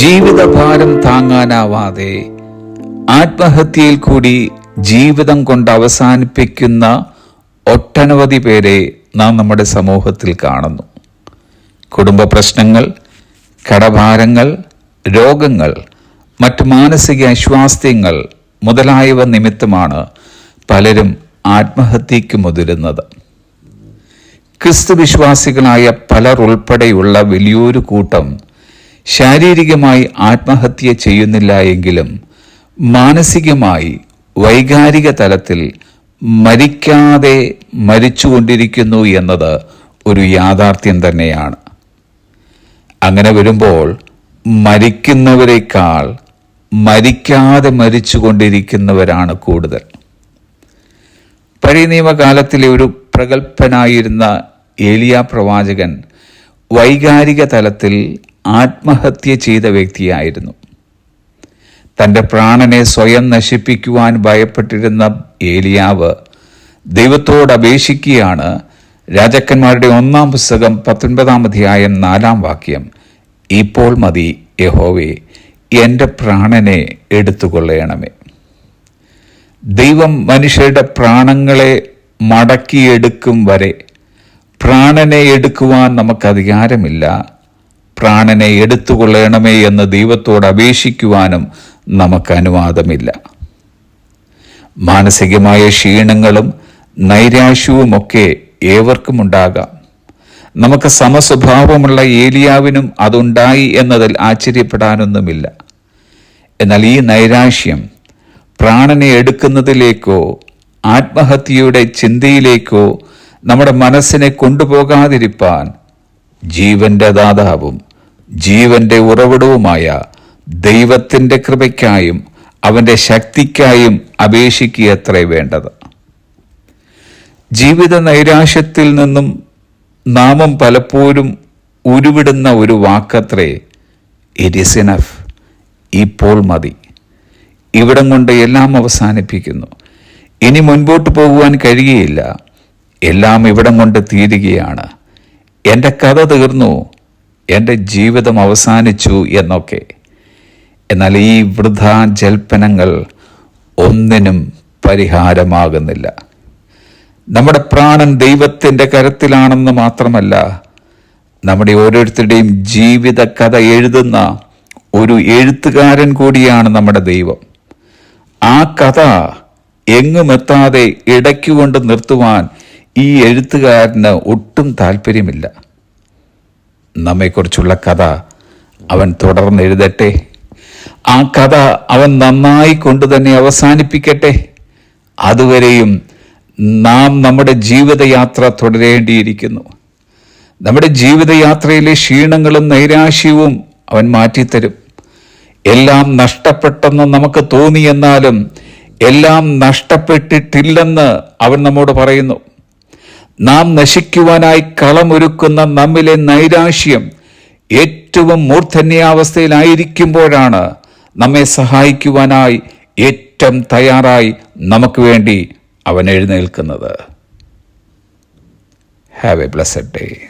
ജീവിതഭാരം താങ്ങാനാവാതെ ആത്മഹത്യയിൽ കൂടി ജീവിതം കൊണ്ട് അവസാനിപ്പിക്കുന്ന ഒട്ടനവധി പേരെ നാം നമ്മുടെ സമൂഹത്തിൽ കാണുന്നു. കുടുംബ പ്രശ്നങ്ങൾ കടഭാരങ്ങൾ രോഗങ്ങൾ മറ്റ് മാനസിക അസ്വാസ്ഥ്യങ്ങൾ മുതലായവ നിമിത്തമാണ് പലരും ആത്മഹത്യക്ക് മുതിരുന്നത്. ക്രിസ്തു വിശ്വാസികളായ പലർ ഉൾപ്പെടെയുള്ള വലിയൊരു കൂട്ടം ശാരീരികമായി ആത്മഹത്യ ചെയ്യുന്നില്ല എങ്കിലും മാനസികമായി വൈകാരിക തലത്തിൽ മരിക്കാതെ മരിച്ചുകൊണ്ടിരിക്കുന്നു എന്നത് ഒരു യാഥാർത്ഥ്യം തന്നെയാണ്. അങ്ങനെ വരുമ്പോൾ മരിക്കുന്നവരെക്കാൾ മരിക്കാതെ മരിച്ചുകൊണ്ടിരിക്കുന്നവരാണ് കൂടുതൽ. പഴയ നിയമകാലത്തിലെ ഒരു പ്രഗത്ഭനായിരുന്ന ഏലിയ പ്രവാചകൻ വൈകാരിക തലത്തിൽ ആത്മഹത്യ ചെയ്ത വ്യക്തിയായിരുന്നു. തന്റെ പ്രാണനെ സ്വയം നശിപ്പിക്കുവാൻ ഭയപ്പെട്ടിരുന്ന ഏലിയാവ് ദൈവത്തോട് അപേക്ഷിക്കുകയാണ്. രാജാക്കന്മാരുടെ ഒന്നാം പുസ്തകം പത്തൊൻപതാം അധ്യായം നാലാം വാക്യം ഇപ്പോൾ മതി യഹോവേ എന്റെ പ്രാണനെ എടുത്തുകൊള്ളയണമേ ദൈവം മനുഷ്യരുടെ പ്രാണങ്ങളെ മടക്കിയെടുക്കും വരെ പ്രാണനെ എടുക്കുവാൻ നമുക്ക് അധികാരമില്ല. പ്രാണനെ എടുത്തുകൊള്ളണമേ എന്ന് ദൈവത്തോട് അപേക്ഷിക്കുവാനും നമുക്ക് അനുവാദമില്ല. മാനസികമായ ക്ഷീണങ്ങളും നൈരാശ്യവുമൊക്കെ ഏവർക്കും ഉണ്ടാകാം നമുക്ക് സമസ്വഭാവമുള്ള ഏലിയാവിനും അതുണ്ടായി എന്നതിൽ ആശ്ചര്യപ്പെടാനൊന്നുമില്ല. എന്നാൽ ഈ നൈരാശ്യം പ്രാണനെ എടുക്കുന്നതിലേക്കോ ആത്മഹത്യയുടെ ചിന്തയിലേക്കോ നമ്മുടെ മനസ്സിനെ കൊണ്ടുപോകാതിരിപ്പാൻ ജീവന്റെ ദാതാവും ജീവന്റെ ഉറവിടവുമായ ദൈവത്തിന്റെ കൃപയ്ക്കായും അവന്റെ ശക്തിക്കായും അപേക്ഷിക്കുകയത്രേ വേണ്ടത്. ജീവിത നൈരാശ്യത്തിൽ നിന്നും നാമം പലപ്പോഴും ഉരുവിടുന്ന ഒരു വാക്കത്രേ ഇറ്റ് ഇസ് ഇനഫ് ഇപ്പോൾ മതി. ഇവിടം കൊണ്ട് എല്ലാം അവസാനിപ്പിക്കുന്നു. ഇനി മുൻപോട്ട് പോകുവാൻ കഴിയുകയില്ല. എല്ലാം ഇവിടം കൊണ്ട് തീരുകയാണ്. എന്റെ കഥ തീർന്നു. എന്റെ ജീവിതം അവസാനിച്ചു എന്നൊക്കെ. എന്നാൽ ഈ വൃഥാ ജൽപ്പനങ്ങൾ ഒന്നിനും പരിഹാരമാകുന്നില്ല. നമ്മുടെ പ്രാണൻ ദൈവത്തിന്റെ കരത്തിലാണെന്ന് മാത്രമല്ല നമ്മുടെ ഓരോരുത്തരുടെയും ജീവിത കഥ എഴുതുന്ന ഒരു എഴുത്തുകാരൻ കൂടിയാണ് നമ്മുടെ ദൈവം. ആ കഥ എങ്ങുമെത്താതെ ഇടയ്ക്കുകൊണ്ട് നിർത്തുവാൻ ഈ എഴുത്തുകാരന് ഒട്ടും താല്പര്യമില്ല നമ്മെക്കുറിച്ചുള്ള കഥ അവൻ തുടർന്ന് എഴുതട്ടെ. ആ കഥ അവൻ നന്നായി കൊണ്ട് തന്നെ അവസാനിപ്പിക്കട്ടെ. അതുവരെയും നാം നമ്മുടെ ജീവിതയാത്ര തുടരേണ്ടിയിരിക്കുന്നു. നമ്മുടെ ജീവിതയാത്രയിലെ ക്ഷീണങ്ങളും നൈരാശ്യവും അവൻ മാറ്റിത്തരും. എല്ലാം നഷ്ടപ്പെട്ടെന്ന് നമുക്ക് തോന്നിയെന്നാലും എല്ലാം നഷ്ടപ്പെട്ടിട്ടില്ലെന്ന് അവൻ നമ്മോട് പറയുന്നു. നാം നശിക്കുവാനായി കളമൊരുക്കുന്ന നമ്മിലെ നൈരാശ്യം ഏറ്റവും മൂർധന്യാവസ്ഥയിലായിരിക്കുമ്പോഴാണ് നമ്മെ സഹായിക്കുവാനായി ഏറ്റവും തയ്യാറായി നമുക്ക് വേണ്ടി അവൻ എഴുന്നേൽക്കുന്നത്. Have a blessed day